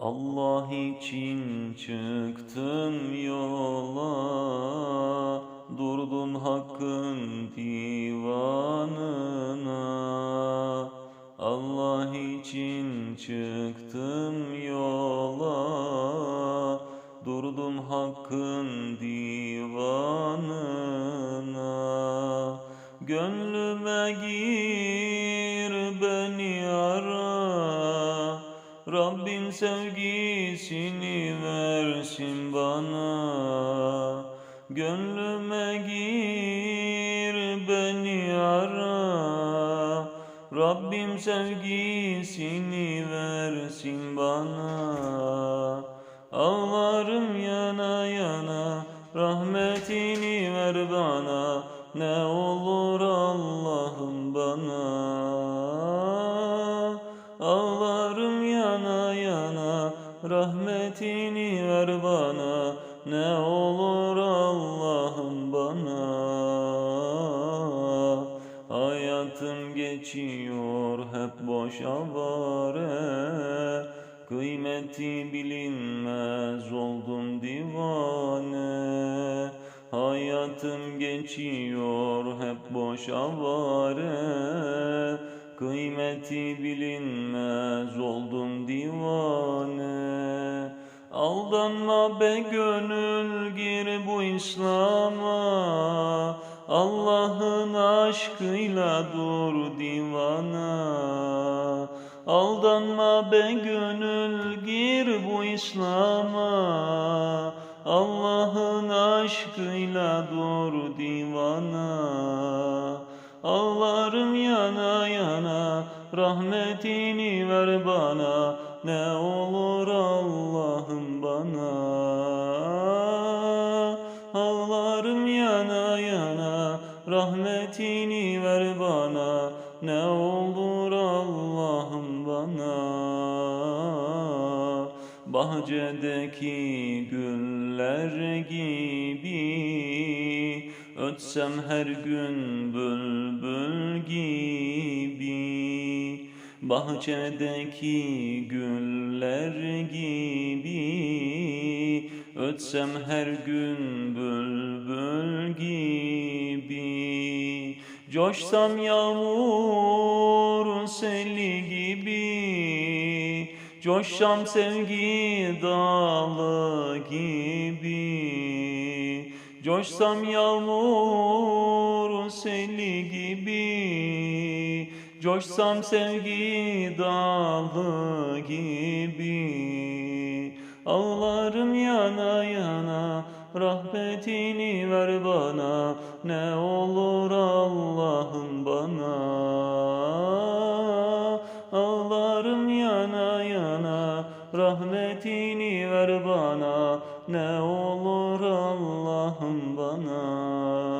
Allah için çıktım yola, durdum hakkın divanına. Allah için çıktım yola, durdum hakkın divanına. Gönlüme gir Rabbim sevgisini versin bana. Gönlüme gir beni ara, Rabbim sevgisini versin bana. Ağlarım yana yana, rahmetini ver bana. Ne olur rahmetini ver bana. Ne olur Allah'ım bana. Hayatım geçiyor hep boş avare Kıymeti bilinmez oldum divane Hayatım geçiyor hep boş avare Kıymeti bilinmez oldum divane Aldanma be gönül gir bu İslam'a. Allah'ın aşkıyla dur divana. Aldanma be gönül gir bu İslam'a. Allah'ın aşkıyla dur divana. Yana rahmetini ver bana Ne olur Allah'ım bana. Ağlarım yana yana rahmetini ver bana Ne olur Allah'ım bana. Bahçedeki güller gibi Ötsem her gün bülbül gibi Bahçedeki güller gibi. Ötsem her gün bülbül gibi. Coşsam yağmur seli gibi. Coşsam sevgi dalı gibi. Coşsam yağmur seli gibi Coşsam sevgi dalı gibi. Ağlarım yana yana Rahmetini ver bana. Ne olur Allah'ım bana. Ağlarım yana yana Rahmetini ver bana. Ne olur Allah'ım bana